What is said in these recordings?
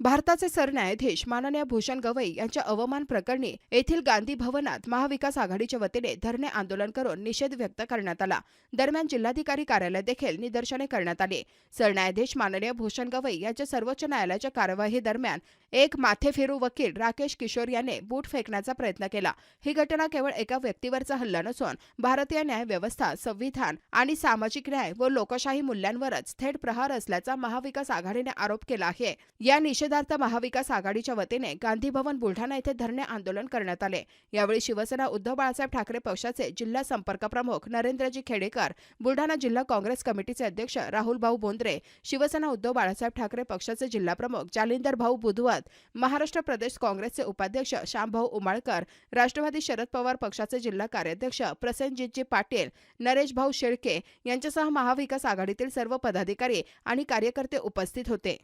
भारताचे सरन्यायाधीश माननीय भूषण गवई यांच्या अवमान प्रकरणी येथील गांधी भवनात महाविकास आघाडीच्या वतीने धरणे आंदोलन करून निषेध व्यक्त करण्यात आला. दरम्यान जिल्हाधिकारी कार्यालय देखील निदर्शने करण्यात आली. सरन्यायाधीश माननीय भूषण गवई यांच्या सर्वोच्च न्यायालयाच्या कार्यवाही दरम्यान एक माथेफिरू वकील राकेश किशोर याने बूट फेकण्याचा प्रयत्न केला. ही घटना केवळ एका व्यक्तीवरचा हल्ला नसून भारतीय न्याय व्यवस्था संविधान आणि सामाजिक न्याय व लोकशाही मूल्यांवरच थेट प्रहार असल्याचा महाविकास आघाडीने आरोप केला आहे. या निषेधार्थ महाविकास आघाडीच्या वतीने गांधी भवन बुलढाणा येथे धरणे आंदोलन करण्यात आले. यावेळी शिवसेना उद्धव बाळासाहेब ठाकरे पक्षाचे जिल्हा संपर्क प्रमुख नरेंद्रजी खेडेकर बुलढाणा जिल्हा काँग्रेस कमिटीचे अध्यक्ष राहुल भाऊ बोंद्रे शिवसेना उद्धव बाळासाहेब ठाकरे पक्षाचे जिल्हा प्रमुख जालिंदर भाऊ बुधवत महाराष्ट्र प्रदेश काँग्रेसचे उपाध्यक्ष श्यामभाऊ उमाळकर राष्ट्रवादी शरद पवार पक्षाचे जिल्हा कार्याध्यक्ष प्रसेनजितजी पाटील नरेश भाऊ शेळके यांच्यासह महाविकास आघाडीतील सर्व पदाधिकारी आणि कार्यकर्ते उपस्थित होते.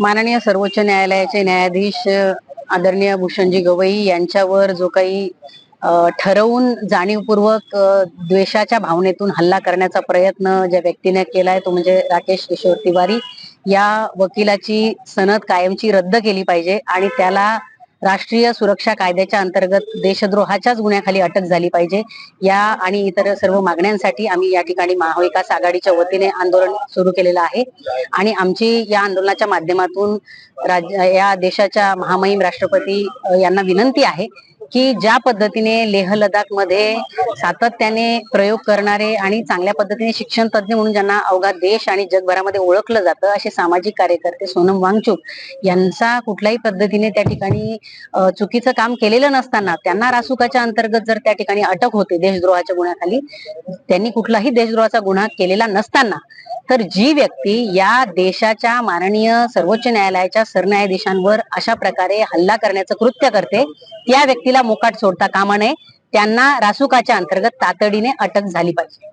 माननीय सर्वोच्च न्यायालयाचे न्यायाधीश आदरणीय भूषणजी गवई यांच्यावर जो काही ठरवून जाणीवपूर्वक द्वेषाच्या भावनेतून हल्ला करण्याचा प्रयत्न ज्या व्यक्तीने केलाय तो म्हणजे राकेश किशोर तिवारी. या वकिलाची सनद कायमची रद्द केली पाहिजे आणि त्याला राष्ट्रीय सुरक्षा कायद्याच्या अंतर्गत देशद्रोहाच्याच गुन्ह्याखाली अटक झाली पाहिजे. या आणि इतर सर्व मागण्यांसाठी आम्ही या ठिकाणी महाविकास आघाडीच्या वतीने आंदोलन सुरू केलेलं आहे. आणि आमची या आंदोलनाच्या माध्यमातून राज्य या देशाच्या महामहिम राष्ट्रपती यांना विनंती आहे की ज्या पद्धतीने लेह लडाखमध्ये सातत्याने प्रयोग करणारे आणि चांगल्या पद्धतीने शिक्षण तज्ज्ञ म्हणून ज्यांना अवघा देश आणि जगभरामध्ये ओळखलं जातं असे सामाजिक कार्यकर्ते सोनम वांगचूक यांचा कुठल्याही पद्धतीने त्या ठिकाणी चुकीचं काम केलेलं नसताना त्यांना रासुकाच्या अंतर्गत जर त्या ठिकाणी अटक होते देशद्रोहाच्या गुन्ह्याखाली त्यांनी कुठलाही देशद्रोहाचा गुन्हा केलेला नसताना तर जी व्यक्ती या देशाच्या माननीय सर्वोच्च न्यायालयाच्या सरन्यायाधीशांवर अशा प्रकारे हल्ला करण्याचं कृत्य करते त्या व्यक्तीला मोकाट सोडता कामा नये. त्यांना रासुकाच्या अंतर्गत तातडीने अटक झाली पाहिजे.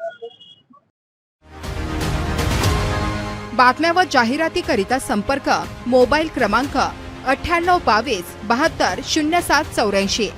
बातम्या व जाहिरातीकरिता संपर्क मोबाईल क्रमांक अठ्ठ्याण्णव बावीस बहात्तर शून्य सात चौऱ्याऐंशी.